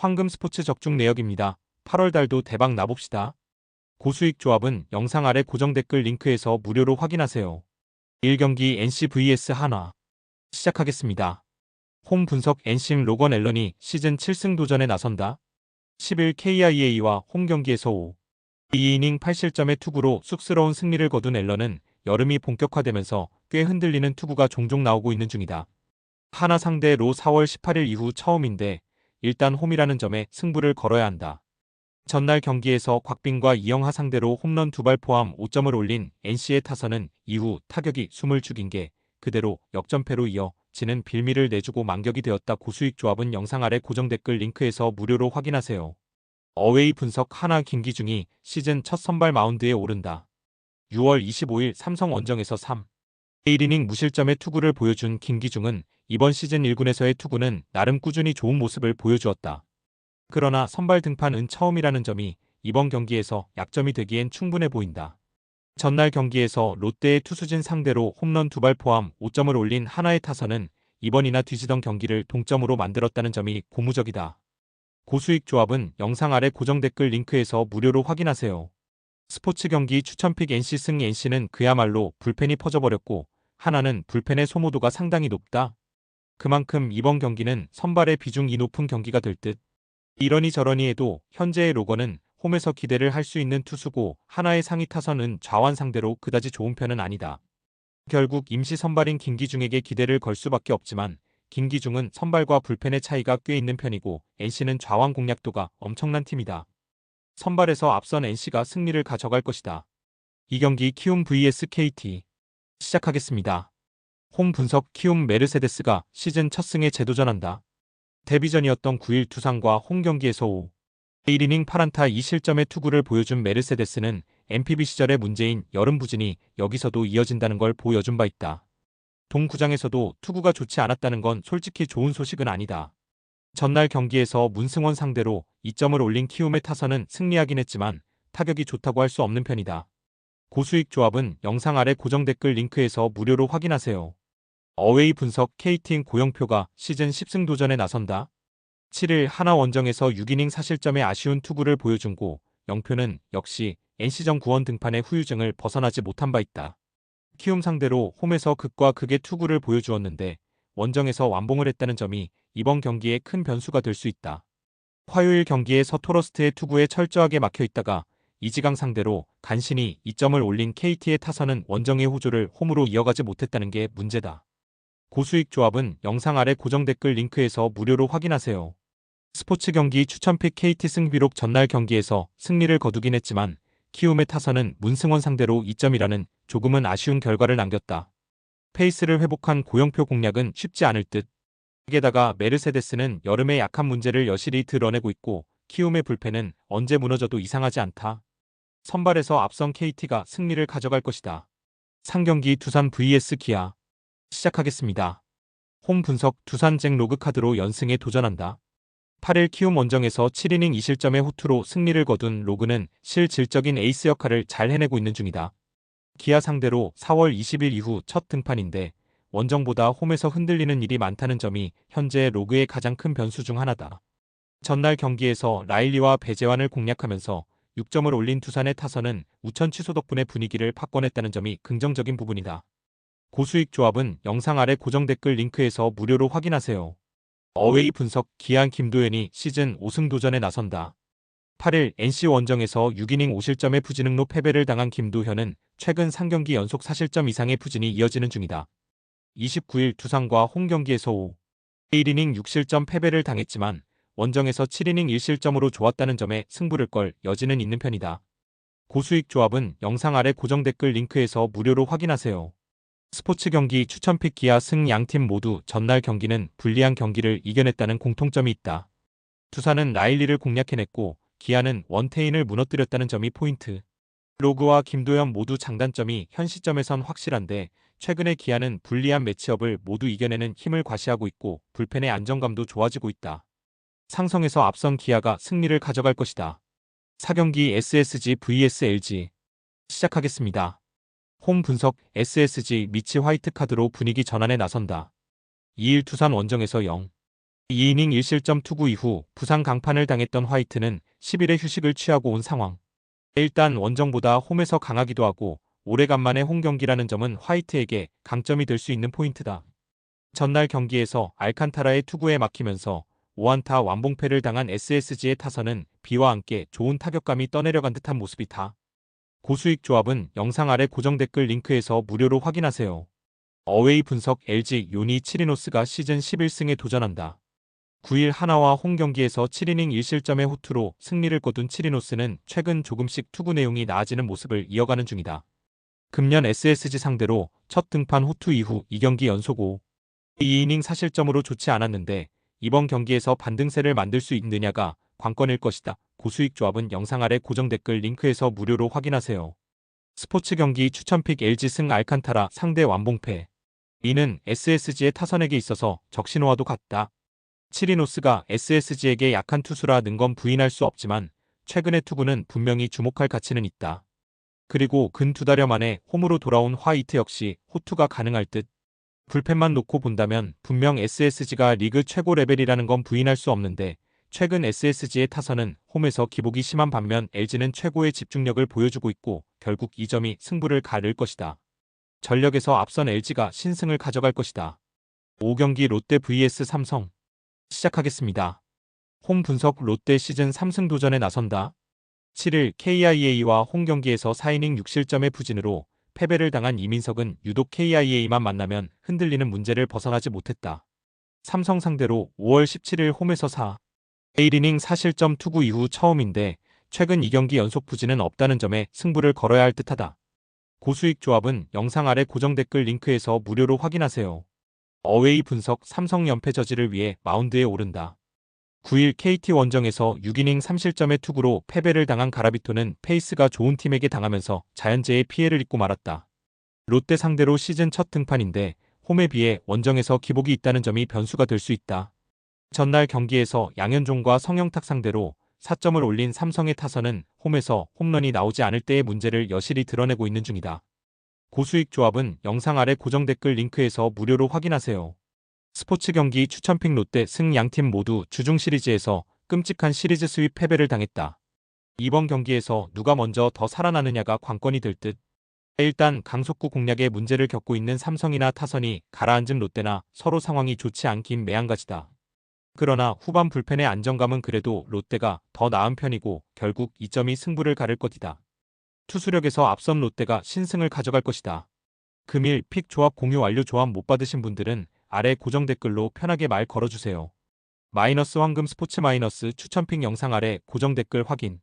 황금 스포츠 적중 내역입니다. 8월 달도 대박 나봅시다. 고수익 조합은 영상 아래 고정 댓글 링크에서 무료로 확인하세요. 1경기 NC vs 한화 시작하겠습니다. 홈 분석 NCing 로건 앨런이 시즌 7승 도전에 나선다. 10일 KIA와 홈 경기에서 5. 2이닝 8실점의 투구로 쑥스러운 승리를 거둔 앨런은 여름이 본격화되면서 꽤 흔들리는 투구가 종종 나오고 있는 중이다. 하나 상대 로 4월 18일 이후 처음인데 일단 홈이라는 점에 승부를 걸어야 한다. 전날 경기에서 곽빈과 이영하 상대로 홈런 두 발 포함 5점을 올린 NC의 타선은 이후 타격이 숨을 죽인 게 그대로 역전패로 이어 지는 빌미를 내주고 만격이 되었다. 고수익 조합은 영상 아래 고정 댓글 링크에서 무료로 확인하세요. 어웨이 분석 하나 김기중이 시즌 첫 선발 마운드에 오른다. 6월 25일 삼성 원정에서 3. 1이닝 무실점의 투구를 보여준 김기중은 이번 시즌 1군에서의 투구는 나름 꾸준히 좋은 모습을 보여주었다. 그러나 선발 등판은 처음이라는 점이 이번 경기에서 약점이 되기엔 충분해 보인다. 전날 경기에서 롯데의 투수진 상대로 홈런 두 발 포함 5점을 올린 하나의 타선은 이번이나 뒤지던 경기를 동점으로 만들었다는 점이 고무적이다. 고수익 조합은 영상 아래 고정 댓글 링크에서 무료로 확인하세요. 스포츠 경기 추천픽 NC 승 NC는 그야말로 불펜이 퍼져버렸고 하나는 불펜의 소모도가 상당히 높다. 그만큼 이번 경기는 선발의 비중이 높은 경기가 될 듯. 이러니 저러니 해도 현재의 로건은 홈에서 기대를 할 수 있는 투수고 하나의 상위 타선은 좌완 상대로 그다지 좋은 편은 아니다. 결국 임시 선발인 김기중에게 기대를 걸 수밖에 없지만 김기중은 선발과 불펜의 차이가 꽤 있는 편이고 NC는 좌완 공략도가 엄청난 팀이다. 선발에서 앞선 NC가 승리를 가져갈 것이다. 이 경기 키움 vs KT 시작하겠습니다. 홈 분석 키움 메르세데스가 시즌 첫 승에 재도전한다. 데뷔전이었던 9일 두산과 홈 경기에서 5. 1이닝 8안타 2실점의 투구를 보여준 메르세데스는 MPB 시절의 문제인 여름 부진이 여기서도 이어진다는 걸 보여준 바 있다. 동구장에서도 투구가 좋지 않았다는 건 솔직히 좋은 소식은 아니다. 전날 경기에서 문승원 상대로 2점을 올린 키움의 타선은 승리하긴 했지만 타격이 좋다고 할 수 없는 편이다. 고수익 조합은 영상 아래 고정 댓글 링크에서 무료로 확인하세요. 어웨이 분석 KT인 고영표가 시즌 10승 도전에 나선다. 7일 하나 원정에서 6이닝 사실점의 아쉬운 투구를 보여준 고 영표는 역시 NC전 구원 등판의 후유증을 벗어나지 못한 바 있다. 키움 상대로 홈에서 극과 극의 투구를 보여주었는데 원정에서 완봉을 했다는 점이 이번 경기에 큰 변수가 될 수 있다. 화요일 경기에 서토러스트의 투구에 철저하게 막혀 있다가 이지강 상대로 간신히 2점을 올린 KT의 타선은 원정의 호조를 홈으로 이어가지 못했다는 게 문제다. 고수익 조합은 영상 아래 고정 댓글 링크에서 무료로 확인하세요. 스포츠 경기 추천픽 KT 승비록 전날 경기에서 승리를 거두긴 했지만 키움의 타선은 문승원 상대로 2점이라는 조금은 아쉬운 결과를 남겼다. 페이스를 회복한 고영표 공략은 쉽지 않을 듯. 게다가 메르세데스는 여름의 약한 문제를 여실히 드러내고 있고 키움의 불펜은 언제 무너져도 이상하지 않다. 선발에서 앞선 KT가 승리를 가져갈 것이다. 상경기 두산 vs 기아 시작하겠습니다. 홈 분석 두산 잭 로그 카드로 연승에 도전한다. 8일 키움 원정에서 7이닝 2실점의 호투로 승리를 거둔 로그는 실질적인 에이스 역할을 잘 해내고 있는 중이다. 기아 상대로 4월 20일 이후 첫 등판인데 원정보다 홈에서 흔들리는 일이 많다는 점이 현재 로그의 가장 큰 변수 중 하나다. 전날 경기에서 라일리와 배재환을 공략하면서 6점을 올린 두산의 타선은 우천 취소 덕분에 분위기를 바꿔냈다는 점이 긍정적인 부분이다. 고수익 조합은 영상 아래 고정 댓글 링크에서 무료로 확인하세요. 어웨이 분석 기안 김도현이 시즌 5승 도전에 나선다. 8일 NC 원정에서 6이닝 5실점의 푸진흥로 패배를 당한 김도현은 최근 3경기 연속 4실점 이상의 푸진이 이어지는 중이다. 29일 두산과 홈 경기에서 5. 1이닝 6실점 패배를 당했지만 원정에서 7이닝 1실점으로 좋았다는 점에 승부를 걸 여지는 있는 편이다. 고수익 조합은 영상 아래 고정 댓글 링크에서 무료로 확인하세요. 스포츠 경기 추천픽 기아 승 양팀 모두 전날 경기는 불리한 경기를 이겨냈다는 공통점이 있다. 두산은 라일리를 공략해냈고 기아는 원태인을 무너뜨렸다는 점이 포인트. 로그와 김도현 모두 장단점이 현 시점에선 확실한데 최근에 기아는 불리한 매치업을 모두 이겨내는 힘을 과시하고 있고 불펜의 안정감도 좋아지고 있다. 상성에서 앞선 기아가 승리를 가져갈 것이다. 4경기 SSG vs LG 시작하겠습니다. 홈 분석 SSG 미치 화이트 카드로 분위기 전환에 나선다. 2일 두산 원정에서 0. 2이닝 1실점 투구 이후 부상 강판을 당했던 화이트는 10일의 휴식을 취하고 온 상황. 일단 원정보다 홈에서 강하기도 하고 오래간만에 홈 경기라는 점은 화이트에게 강점이 될 수 있는 포인트다. 전날 경기에서 알칸타라의 투구에 막히면서 5안타 완봉패를 당한 SSG의 타선은 비와 함께 좋은 타격감이 떠내려간 듯한 모습이다. 고수익 조합은 영상 아래 고정 댓글 링크에서 무료로 확인하세요. 어웨이 분석 LG 요니 치리노스가 시즌 11승에 도전한다. 9일 하나와 홈 경기에서 7이닝 1실점의 호투로 승리를 거둔 치리노스는 최근 조금씩 투구 내용이 나아지는 모습을 이어가는 중이다. 금년 SSG 상대로 첫 등판 호투 이후 2경기 연속 5, 2이닝 사실점으로 좋지 않았는데 이번 경기에서 반등세를 만들 수 있느냐가 관건일 것이다. 고수익 조합은 영상 아래 고정 댓글 링크에서 무료로 확인하세요. 스포츠 경기 추천픽 LG 승 알칸타라 상대 완봉패. 이는 SSG의 타선에게 있어서 적신호와도 같다. 치리노스가 SSG에게 약한 투수라 는건 부인할 수 없지만 최근의 투구는 분명히 주목할 가치는 있다. 그리고 근 두 달여 만에 홈으로 돌아온 화이트 역시 호투가 가능할 듯. 불펜만 놓고 본다면 분명 SSG가 리그 최고 레벨이라는 건 부인할 수 없는데 최근 SSG의 타선은 홈에서 기복이 심한 반면 LG는 최고의 집중력을 보여주고 있고 결국 이 점이 승부를 가를 것이다. 전력에서 앞선 LG가 신승을 가져갈 것이다. 5경기 롯데 vs 삼성 시작하겠습니다. 홈 분석 롯데 시즌 3승 도전에 나선다. 7일 KIA와 홈 경기에서 4이닝 6실점의 부진으로 패배를 당한 이민석은 유독 KIA만 만나면 흔들리는 문제를 벗어나지 못했다. 삼성 상대로 5월 17일 홈에서 4, 1이닝 4실점 투구 이후 처음인데 최근 2경기 연속 부진은 없다는 점에 승부를 걸어야 할 듯하다. 고수익 조합은 영상 아래 고정 댓글 링크에서 무료로 확인하세요. 어웨이 분석 삼성 연패 저지를 위해 마운드에 오른다. 9일 KT 원정에서 6이닝 3실점의 투구로 패배를 당한 가라비토는 페이스가 좋은 팀에게 당하면서 자연재해 피해를 입고 말았다. 롯데 상대로 시즌 첫 등판인데 홈에 비해 원정에서 기복이 있다는 점이 변수가 될 수 있다. 전날 경기에서 양현종과 성영탁 상대로 4점을 올린 삼성의 타선은 홈에서 홈런이 나오지 않을 때의 문제를 여실히 드러내고 있는 중이다. 고수익 조합은 영상 아래 고정 댓글 링크에서 무료로 확인하세요. 스포츠 경기 추천픽 롯데 승 양팀 모두 주중 시리즈에서 끔찍한 시리즈 스윕 패배를 당했다. 이번 경기에서 누가 먼저 더 살아나느냐가 관건이 될 듯. 일단 강속구 공략에 문제를 겪고 있는 삼성이나 타선이 가라앉은 롯데나 서로 상황이 좋지 않긴 매한가지다. 그러나 후반 불펜의 안정감은 그래도 롯데가 더 나은 편이고 결국 이 점이 승부를 가를 것이다. 투수력에서 앞선 롯데가 신승을 가져갈 것이다. 금일 픽 조합 공유 완료 조합 못 받으신 분들은 아래 고정 댓글로 편하게 말 걸어주세요. 마이너스 황금 스포츠 마이너스 추천픽 영상 아래 고정 댓글 확인